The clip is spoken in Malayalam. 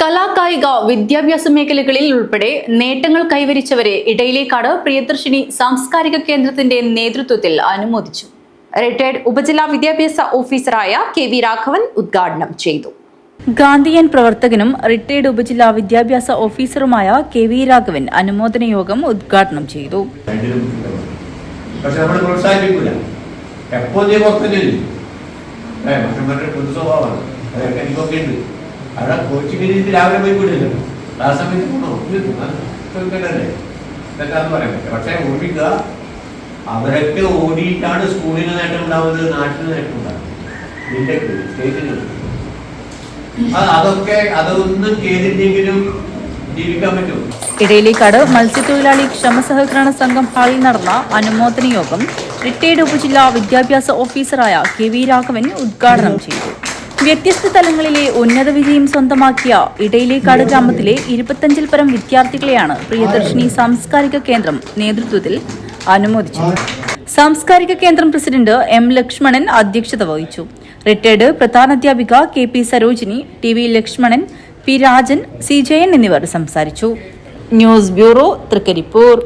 കലാകായിക വിദ്യാഭ്യാസ മേഖലകളിൽ ഉൾപ്പെടെ നേട്ടങ്ങൾ കൈവരിച്ചവരെ ഇടയിലേക്കാട് പ്രിയദർശിനി സാംസ്കാരിക കേന്ദ്രത്തിന്റെ നേതൃത്വത്തിൽ അനുമോദിച്ചു. റിട്ടയർഡ് ഉപജില്ലാ വിദ്യാഭ്യാസ ഓഫീസറായ കെ വി രാഘവൻ ഉദ്ഘാടനം ചെയ്തു. ഗാന്ധിയൻ പ്രവർത്തകനും റിട്ടയർഡ് ഉപജില്ലാ വിദ്യാഭ്യാസ ഓഫീസറുമായ കെ വി രാഘവൻ അനുമോദന യോഗം ഉദ്ഘാടനം ചെയ്തു. പക്ഷെ നമ്മൾ പൊതു സ്വഭാവമാണ്. അതൊക്കെ എനിക്കൊക്കെ ഉണ്ട് അവിടെ കോച്ചിങ് രീതി രാവിലെ പോയി വിടില്ല ആ സമയത്ത് പോകണോ ചോദിക്കണ്ടല്ലേ പറയാൻ പറ്റും. പക്ഷെ ഓടിക്കുക അവരൊക്കെ ഓടിയിട്ടാണ് സ്കൂളിന് നേട്ടം ഉണ്ടാവുന്നത് നാട്ടിന് നേട്ടം ഉണ്ടാവുന്നത്. നിന്റെ സ്റ്റേറ്റിന് അത് അതൊക്കെ അതൊന്നും കേട്ടിട്ടെങ്കിലും ജീവിക്കാൻ പറ്റും ഇടയിലേക്കാട് മത്സ്യത്തൊഴിലാളി ക്ഷമസഹകരണ സംഘം ഹാളിൽ നടന്ന അനുമോദന യോഗം റിട്ടയർഡ് ഉപജില്ലാ വിദ്യാഭ്യാസ ഓഫീസറായ കെ വി രാഘവൻ ഉദ്ഘാടനം ചെയ്തു. വ്യത്യസ്ത തലങ്ങളിലെ ഉന്നത വിജയം സ്വന്തമാക്കിയ ഇടയിലേക്കാട് ഗ്രാമത്തിലെ ഇരുപത്തഞ്ചിൽ പരം വിദ്യാർത്ഥികളെയാണ് പ്രിയദർശിനി സാംസ്കാരിക കേന്ദ്രം നേതൃത്വത്തിൽ അനുമോദിച്ചത്. സാംസ്കാരിക കേന്ദ്രം പ്രസിഡന്റ് എം ലക്ഷ്മണൻ അധ്യക്ഷത വഹിച്ചു. Retired പ്രധാനാധ്യാപിക K P Sarojini T V Lakshmanan P Rajan C Jayan എന്നിവർ സംസാരിച്ചു. News bureau Thrikkaripur.